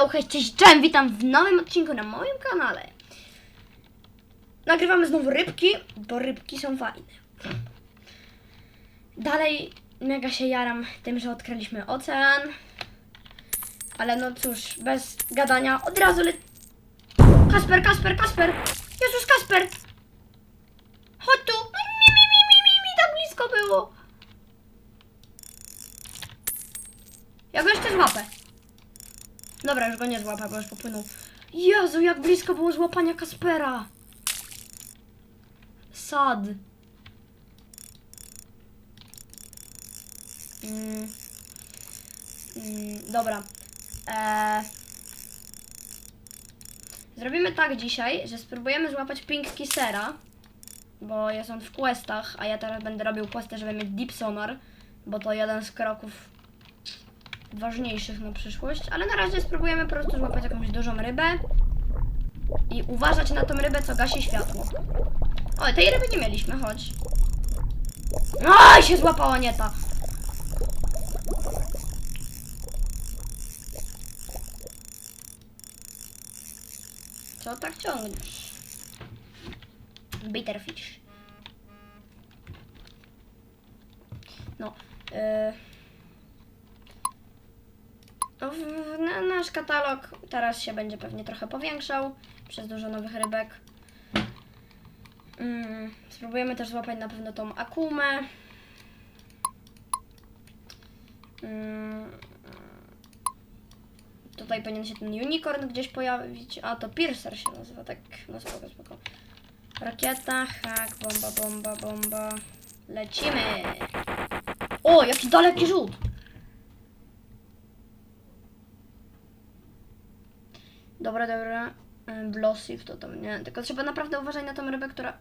Yo, hej, cześć, cześć, witam w nowym odcinku na moim kanale. Nagrywamy znowu rybki, bo rybki są fajne. Dalej mega się jaram tym, że odkryliśmy ocean. Ale no cóż, bez gadania od razu le... Kasper, Kasper, Kasper! Jezus, Kasper! Chodź tu! Mi, mi, mi, mi, mi, mi, tak blisko było! Ja go jeszcze złapę. Dobra, już go nie złapę, bo już popłynął. Jezu, jak blisko było złapania Kaspera. Sad. Mm. Mm, dobra. Eee. Zrobimy tak dzisiaj, że spróbujemy złapać Pink Kissera, bo jest on w questach, a ja teraz będę robił questy, żeby mieć Deep Sonar, bo to jeden z kroków ważniejszych na przyszłość, ale na razie spróbujemy po prostu złapać jakąś dużą rybę i uważać na tą rybę, co gasi światło. O, tej ryby nie mieliśmy, chodź. Oj, się złapała nie ta. Co tak ciągniesz? Bitterfish. No. Yy... No, w- w- na- nasz katalog teraz się będzie pewnie trochę powiększał przez dużo nowych rybek. Mm, spróbujemy też złapać na pewno tą akumę. Mm, tutaj powinien się ten unicorn gdzieś pojawić. A to Piercer się nazywa, tak. No spoko, spoko. Rakieta, hak, bomba, bomba, bomba. Lecimy! O, jaki daleki rzut! Dobra, dobra. Blossif to tam nie. Tylko trzeba naprawdę uważać na tą rybę, która.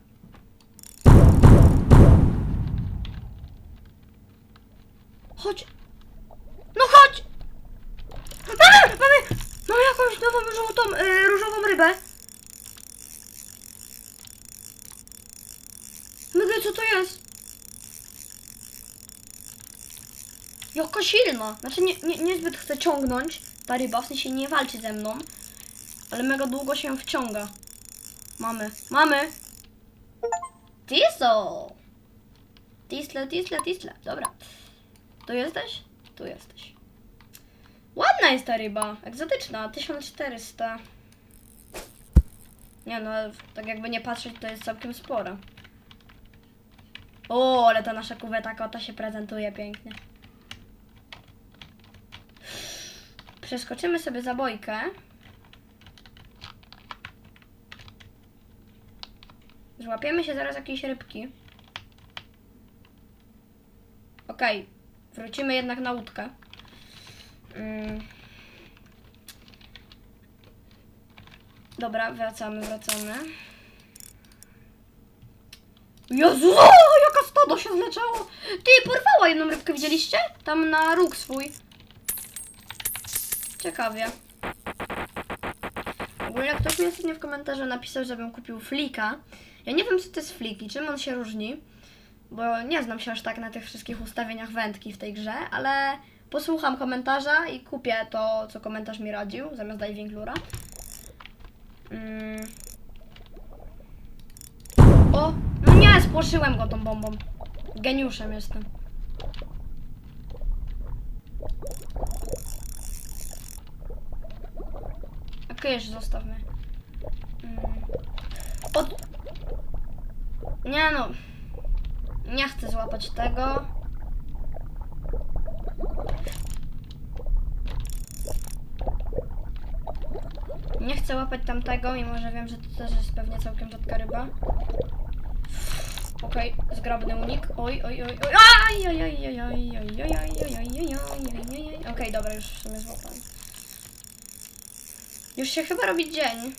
Chodź! No chodź! Mamy! Mamy! Mamy jakąś nową żółtą, y, różową rybę. Mega, co to jest? Jaka silna! Znaczy nie, nie, niezbyt chce ciągnąć ta ryba, w sensie nie walczy ze mną. Ale mega długo się wciąga. Mamy, mamy! Tiso! Tisle, tisle, tisle. Dobra. Tu jesteś? Tu jesteś. Ładna jest ta ryba. Egzotyczna. 1400. Nie no, tak jakby nie patrzeć, to jest całkiem spora. O, ale ta nasza kuweta kota się prezentuje pięknie. Przeskoczymy sobie zabojkę. Złapiemy się zaraz jakiejś rybki. Okej, wrócimy jednak na łódkę. Mm. Dobra, wracamy, wracamy. Jezu, jaka stado się zleciało! Ty, porwała jedną rybkę, widzieliście? Tam na róg swój. Ciekawie. Ogólnie ktoś mi ostatnio w komentarzu napisał, żebym kupił flika. Ja nie wiem, co to jest flik i czym on się różni, bo nie znam się aż tak na tych wszystkich ustawieniach wędki w tej grze, ale posłucham komentarza i kupię to, co komentarz mi radził, zamiast diving lura. Mm. O! No nie, spłoszyłem go tą bombą. Geniuszem jestem. Okej, już zostawmy. Mm. Nie no. Nie chcę złapać tego. Nie chcę łapać tamtego, mimo że wiem, że to też jest pewnie całkiem rzadka ryba. Okej, zgrabny unik. Oj, oj, oj, oj. Aj, aj, aj, aj, aj, aj, aj, aj, aj, aj, aj. Okej, dobra, już w sumie złapałem. Już się chyba robi dzień.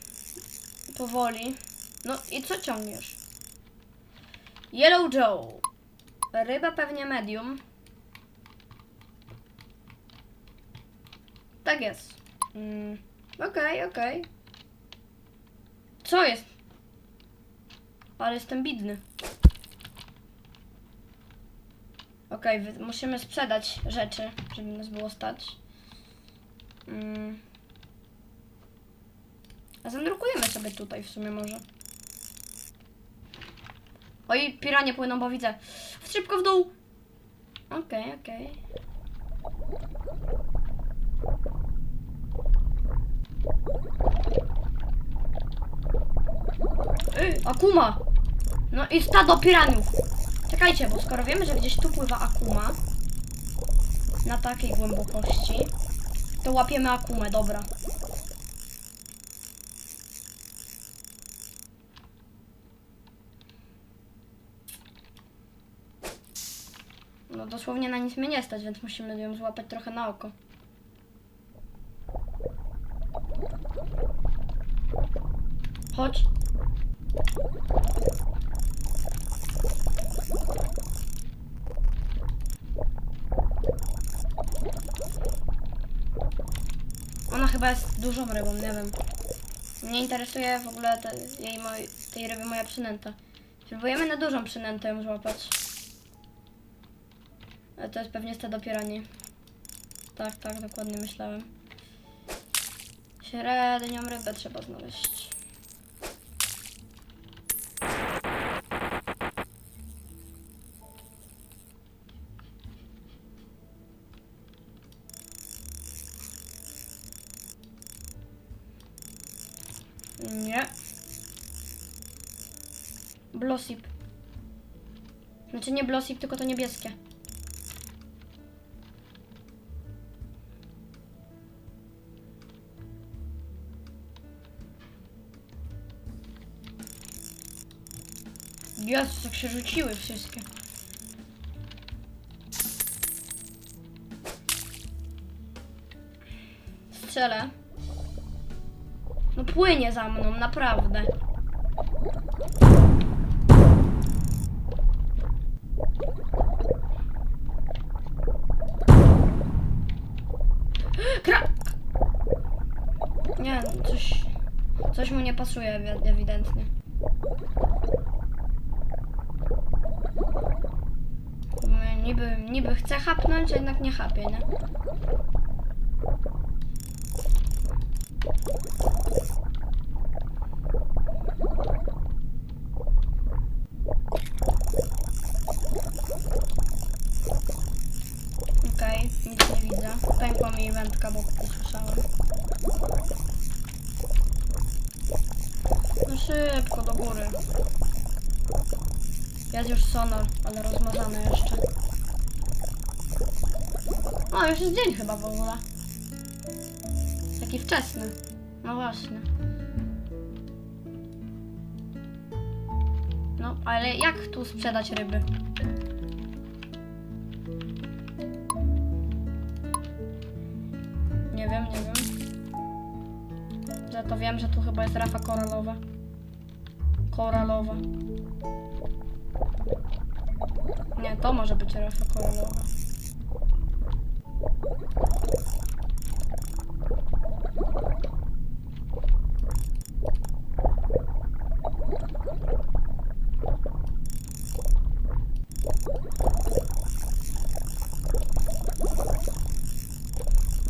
Powoli. No i co ciągniesz? Yellow Joe. Ryba pewnie medium. Tak jest. Mm. Okej, okej. Co jest? Ale jestem bidny. Okej, wy- musimy sprzedać rzeczy, żeby nas było stać. Mm. sobie tutaj w sumie może. Oj, piranie płyną, bo widzę. Szybko w dół! Okej, okej. Ej, Akuma! No i stado piraniów. Czekajcie, bo skoro wiemy, że gdzieś tu pływa Akuma na takiej głębokości, to łapiemy Akumę, dobra. No dosłownie na nic mnie nie stać, więc musimy ją złapać trochę na oko. Chodź. Ona chyba jest dużą rybą, nie wiem. Nie interesuje w ogóle te, jej, tej ryby moja przynęta. Spróbujemy na dużą przynętę ją złapać. Ale to jest pewnie stado piranii. Tak, tak, dokładnie myślałem. Średnią rybę trzeba znaleźć. Nie. Blossip. Znaczy nie blossip, tylko to niebieskie. Jezus, jak się rzuciły wszystkie. Strzelę. No płynie za mną, naprawdę. Kra... Nie, no coś... Coś mu nie pasuje ewi- ewidentnie. Mm, Niby, niby chce chapnąć, a jednak nie chapie, nie? Okej, nic nie widzę. Pękła mi wędka, bo usłyszałem. No szybko, do góry. Jest już sonar, ale rozmazany jeszcze. O, już jest dzień chyba w ogóle. Taki wczesny. No właśnie. No, ale jak tu sprzedać ryby? Nie wiem, nie wiem. Za to wiem, że tu chyba jest rafa koralowa. Koralowa. Nie, to może być rafa koralowa.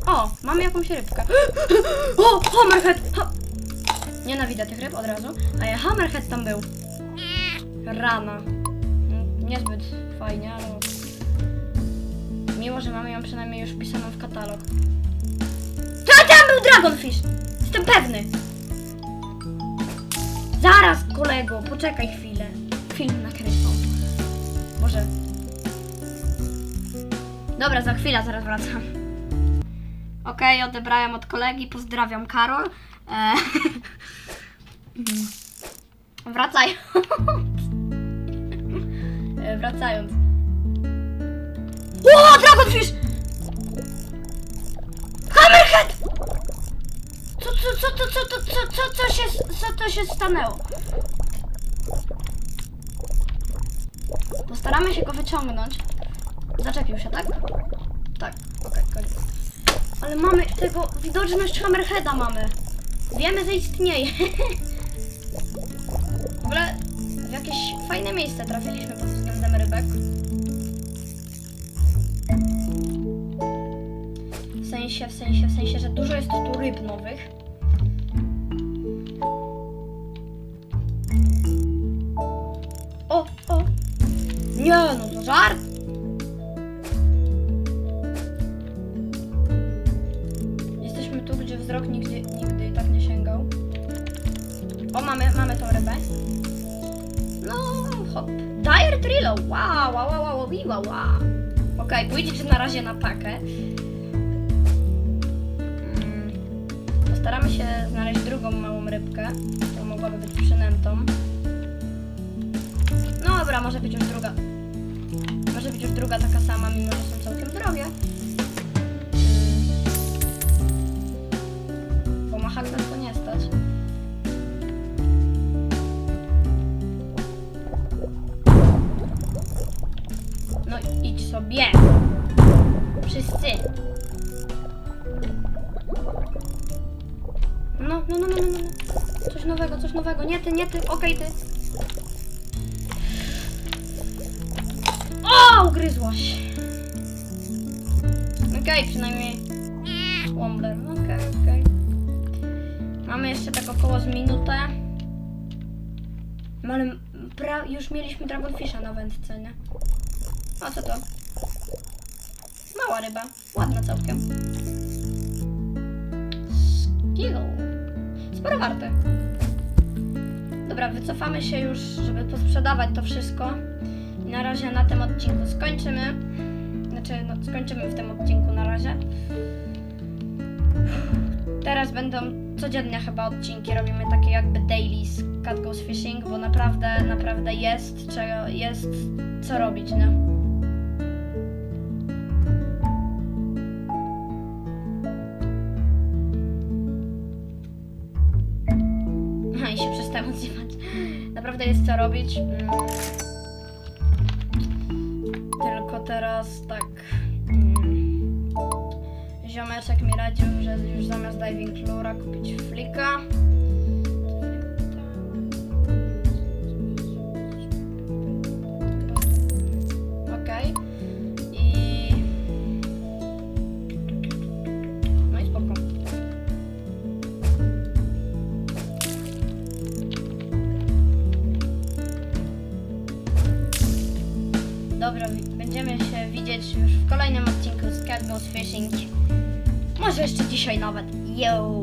O, mamy jakąś rybkę. O, hammerhead! Ha Nienawidzę tych ryb od razu, ale hammerhead tam był. Rana. Niezbyt fajnie, ale... Miło, że mamy ją przynajmniej już wpisaną w katalog. To tam był dragonfish! Jestem pewny! Zaraz, kolego, poczekaj chwilę. Film nakrywam. Może... Dobra, za chwilę, zaraz wracam. Okej, odebrałem od kolegi, pozdrawiam Karol. E... Wracając. E, Wracając. O, Dragonfish! Hammerhead! Co, co, co, co, co, co, co, co, co się, co to się stanęło? Postaramy się go wyciągnąć. Zaczepił się, tak? Tak, okej, koniec. Ale mamy tego, widoczność Hammerheada mamy. Wiemy, że istnieje. W ogóle w jakieś fajne miejsce trafiliśmy pod względem rybek. sensie, w sensie, w sensie, że dużo jest tu ryb nowych. O, o! Nie, no to żart! Jesteśmy tu, gdzie wzrok nigdy, nigdy tak nie sięgał. O, mamy, mamy tą rybę. No, hop. Dire Trillo, wow, wow, wow, wow, wow, wow. Okej, okay, pójdziecie na razie na pakę. Postaramy się znaleźć drugą małą rybkę, która mogłaby być przynętą. No dobra, może być już druga. Może być już druga taka sama, mimo że są całkiem drogie. Bo ma hak nas to nie stać. No idź sobie. Wszyscy. Coś nowego. Nie ty, nie ty. Okej, ty. O, ugryzłaś. Okej, przynajmniej Wombler. Okej, okej. Mamy jeszcze tak około z minutę. No ale pra- już mieliśmy Dragonfisha na wędce, nie? A co to? Mała ryba. Ładna całkiem. Skill. Sporo warte. Dobra, wycofamy się już, żeby posprzedawać to wszystko. I na razie na tym odcinku skończymy. Znaczy, no, skończymy w tym odcinku na razie. Teraz będą codziennie chyba odcinki. Robimy takie jakby daily z Cat Goes Fishing, bo naprawdę, naprawdę jest, czego, jest co robić, nie? Naprawdę jest co robić. Mm. Tylko teraz tak. mm, Ziomeczek mi radził, że już zamiast diving lura kupić flika. Goes Fishing. Może jeszcze dzisiaj nawet. Yo!